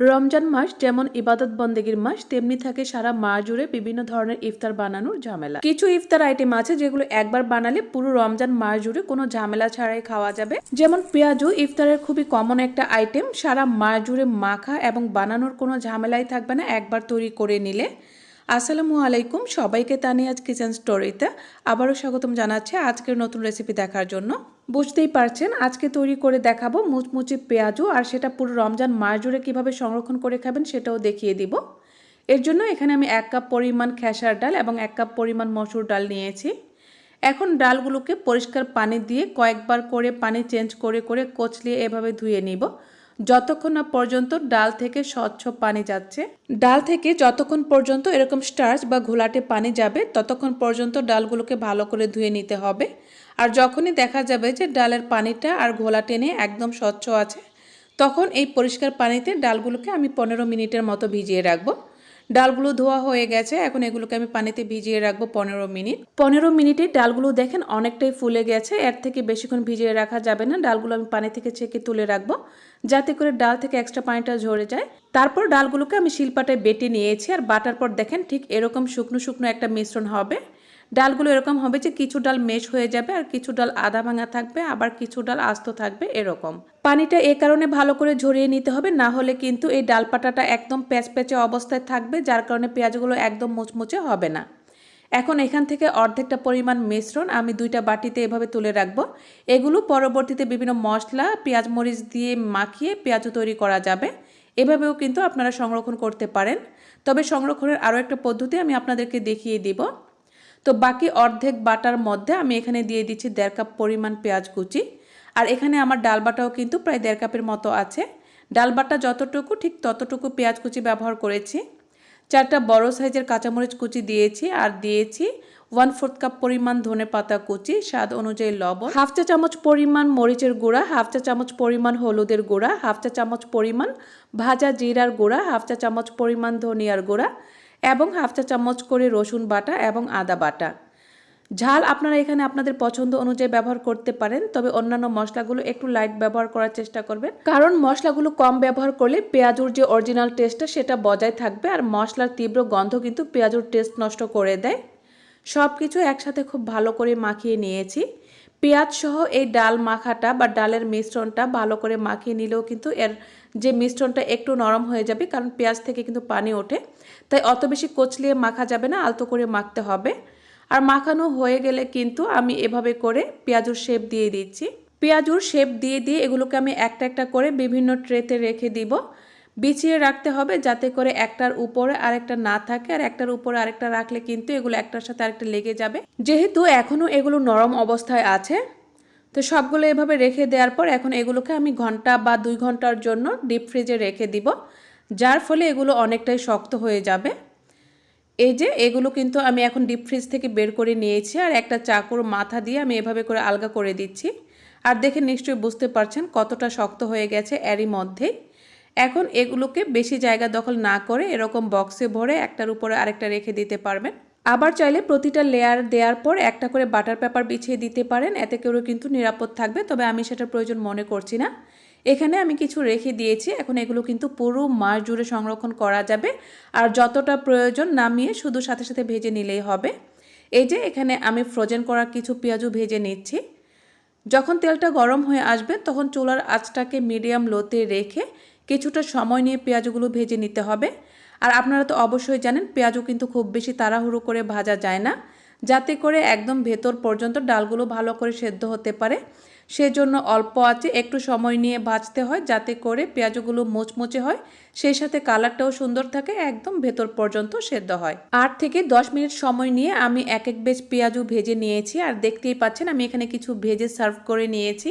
রমজান মাস যেমন ইবাদত বন্দেগীর মাস, তেমনি থাকে সারা মাস জুড়ে বিভিন্ন ধরনের ইফতার বানানোর ঝামেলা। কিছু ইফতার আইটেম আছে যেগুলো একবার বানালে পুরো রমজান মাস জুড়ে কোনো ঝামেলা ছাড়াই খাওয়া যাবে। যেমন পেঁয়াজু ইফতারের খুবই কমন একটা আইটেম সারা মাস জুড়ে মাখা এবং বানানোর কোনো ঝামেলাই থাকবে না, একবার তৈরি করে নিলে। আসসালামু আলাইকুম। সবাইকে তানিয়াজ কিচেন স্টোরিতে আবারও স্বাগতম জানাচ্ছি আজকের নতুন রেসিপি দেখার জন্য। বুঝতেই পারছেন, আজকে তৈরি করে দেখাবো মুচমুচি পেঁয়াজু আর সেটা পুরো রমজান মাস জুড়ে কীভাবে সংরক্ষণ করে খাবেন সেটাও দেখিয়ে দিব। এর জন্য এখানে আমি এক কাপ পরিমাণ খেসার ডাল এবং এক কাপ পরিমাণ মসুর ডাল নিয়েছি। এখন ডালগুলোকে পরিষ্কার পানি দিয়ে কয়েকবার করে পানি চেঞ্জ করে করে কচলিয়ে এভাবে ধুয়ে নিব। যতক্ষণ না পর্যন্ত ডাল থেকে স্বচ্ছ পানি যাচ্ছে। ডাল থেকে যতক্ষণ পর্যন্ত এরকম স্টার্চ বা ঘোলাটে পানি যাবে, ততক্ষণ পর্যন্ত ডালগুলোকে ভালো করে ধুয়ে নিতে হবে। আর যখনই দেখা যাবে যে ডালের পানিটা আর ঘোলা টেনে একদম স্বচ্ছ আছে, তখন এই পরিষ্কার পানিতে ডালগুলোকে আমি পনেরো মিনিটের মতো ভিজিয়ে রাখব। ডালগুলো ধোয়া হয়ে গেছে। এখন এগুলোকে আমি পানিতে ভিজিয়ে রাখব পনেরো মিনিট। পনেরো মিনিটে ডালগুলো দেখেন অনেকটাই ফুলে গেছে। এর থেকে বেশিক্ষণ ভিজিয়ে রাখা যাবে না। ডালগুলো আমি পানি থেকে ছেঁকে তুলে রাখব, যাতে করে ডাল থেকে এক্সট্রা পানিটা ঝরে যায়। তারপর ডালগুলোকে আমি শিলপাটায় বেটে নিয়েছি। আর বাটার পর দেখেন ঠিক এরকম শুকনো শুকনো একটা মিশ্রণ হবে। ডালগুলো এরকম হবে যে, কিছু ডাল মেশ হয়ে যাবে আর কিছু ডাল আধা ভাঙা থাকবে, আবার কিছু ডাল আস্ত থাকবে, এরকম। পানিটা এ কারণে ভালো করে ঝরিয়ে নিতে হবে, না হলে কিন্তু এই ডাল পাটাটা একদম প্যাচপ্যাচে অবস্থায় থাকবে, যার কারণে পেঁয়াজগুলো একদম মুচমুচে হবে না। এখন এখান থেকে অর্ধেকটা পরিমাণ মিশ্রণ আমি দুইটা বাটিতে এভাবে তুলে রাখব। এগুলো পরবর্তীতে বিভিন্ন মশলা, পেঁয়াজ মরিচ দিয়ে মাখিয়ে পেঁয়াজও তৈরি করা যাবে। এভাবেও কিন্তু আপনারা সংরক্ষণ করতে পারেন। তবে সংরক্ষণের আরও একটা পদ্ধতি আমি আপনাদেরকে দেখিয়ে দিব। তো বাকি অর্ধেক বাটার মধ্যে আমি এখানে দিয়ে দিচ্ছি দেড় কাপ পরিমাণ পেঁয়াজ কুচি। আর এখানে আমার ডাল বাটাও কিন্তু প্রায় দেড় কাপের মতো আছে। ডাল বাটা যতটুকু, ঠিক ততটুকু পেঁয়াজ কুচি ব্যবহার করেছি। চারটা বড় সাইজের কাঁচামরিচ কুচি দিয়েছি আর দিয়েছি ওয়ান ফোর্থ কাপ পরিমাণ ধনে পাতা কুচি, স্বাদ অনুযায়ী লবণ। হাফ চা চামচ পরিমাণ মরিচের গুঁড়া, হাফ চা চামচ পরিমাণ হলুদের গুঁড়া, হাফ চা চামচ পরিমাণ ভাজা জিরার গুঁড়া, হাফ চা চামচ পরিমাণ ধনিয়ার গুঁড়া এবং হাফ চা চামচ করে রসুন বাটা এবং আদা বাটা। ঝাল আপনারা এখানে আপনাদের পছন্দ অনুযায়ী ব্যবহার করতে পারেন, তবে অন্যান্য মশলাগুলো একটু লাইট ব্যবহার করার চেষ্টা করবেন। কারণ মশলাগুলো কম ব্যবহার করলে পেঁয়াজুর যে অরিজিনাল টেস্টটা সেটা বজায় থাকবে, আর মশলার তীব্র গন্ধ কিন্তু পেঁয়াজুর টেস্ট নষ্ট করে দেয়। সব কিছু একসাথে খুব ভালো করে মাখিয়ে নিয়েছি। পেঁয়াজ সহ এই ডাল মাখাটা বা ডালের মিশ্রণটা ভালো করে মাখিয়ে নিলেও কিন্তু এর যে মিশ্রণটা একটু নরম হয়ে যাবে, কারণ পেঁয়াজ থেকে কিন্তু পানি ওঠে। তাই অত বেশি কচলিয়ে মাখা যাবে না, আলতো করে মাখতে হবে। আর মাখানো হয়ে গেলে কিন্তু আমি এভাবে করে পেঁয়াজুর শেপ দিয়ে দিচ্ছি। পেঁয়াজুর শেপ দিয়ে দিয়ে এগুলোকে আমি একটা একটা করে বিভিন্ন ট্রেতে রেখে দিব। বিছিয়ে রাখতে হবে যাতে করে একটার উপরে আরেকটা না থাকে আর একটার উপরে আরেকটা রাখলে কিন্তু এগুলো একটার সাথে আরেকটা লেগে যাবে। যেহেতু এখনও এগুলো নরম অবস্থায় আছে, তো সবগুলো এভাবে রেখে দেওয়ার পর এখন এগুলোকে আমি ঘণ্টা বা দুই ঘণ্টার জন্য ডিপ ফ্রিজে রেখে দিব, যার ফলে এগুলো অনেকটাই শক্ত হয়ে যাবে। এই যে এগুলো কিন্তু আমি এখন ডিপ ফ্রিজ থেকে বের করে নিয়েছি আর একটা চাকুর মাথা দিয়ে আমি এভাবে করে আলগা করে দিচ্ছি। আর দেখে নিশ্চয়ই বুঝতে পারছেন কতটা শক্ত হয়ে গেছে এরই মধ্যেই এখন এগুলোকে বেশি জায়গা দখল না করে এরকম বক্সে ভরে একটার উপরে আরেকটা রেখে দিতে পারবেন। আবার চাইলে প্রতিটা লেয়ার দেওয়ার পর একটা করে বাটার পেপার বিছিয়ে দিতে পারেন, এতে করেও কিন্তু নিরাপদ থাকবে, তবে আমি সেটার প্রয়োজন মনে করছি না। এখানে আমি কিছু রেখে দিয়েছি। এখন এগুলো কিন্তু পুরো মাস জুড়ে সংরক্ষণ করা যাবে। আর যতটা প্রয়োজন নামিয়ে শুধু সাথে সাথে ভেজে নিলেই হবে। এই যে, এখানে আমি ফ্রোজেন করা কিছু পেঁয়াজও ভেজে নিচ্ছি। যখন তেলটা গরম হয়ে আসবে, তখন চুলার আঁচটাকে মিডিয়াম লোতে রেখে কিছুটা সময় নিয়ে পেঁয়াজগুলো ভেজে নিতে হবে। আর আপনারা তো অবশ্যই জানেন, পেঁয়াজও কিন্তু খুব বেশি তাড়াহুড়ো করে ভাজা যায় না। যাতে করে একদম ভেতর পর্যন্ত ডালগুলো ভালো করে সেদ্ধ হতে পারে। সেজন্য অল্প আছে, একটু সময় নিয়ে ভাজতে হয় যাতে করে পেঁয়াজগুলো মোচমোচে হয়। সেই সাথে কালারটাও সুন্দর থাকে, একদম ভেতর পর্যন্ত সেদ্ধ হয়। আট থেকে দশ মিনিট সময় নিয়ে আমি এক এক বেজ পেঁয়াজও ভেজে নিয়েছি। আর দেখতেই পাচ্ছেন আমি এখানে কিছু ভেজে সার্ভ করে নিয়েছি।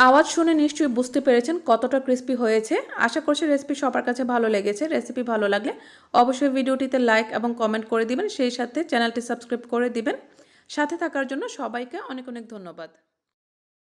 আওয়াজ শুনে নিশ্চয়ই বুঝতে পেরেছেন কতটা ক্রিস্পি হয়েছে। আশা করছি রেসিপি সবার কাছে ভালো লেগেছে। রেসিপি ভালো লাগলে অবশ্যই ভিডিওটিতে লাইক এবং কমেন্ট করে দিবেন। সেই সাথে চ্যানেলটি সাবস্ক্রাইব করে দিবেন। সাথে থাকার জন্য সবাইকে অনেক অনেক ধন্যবাদ।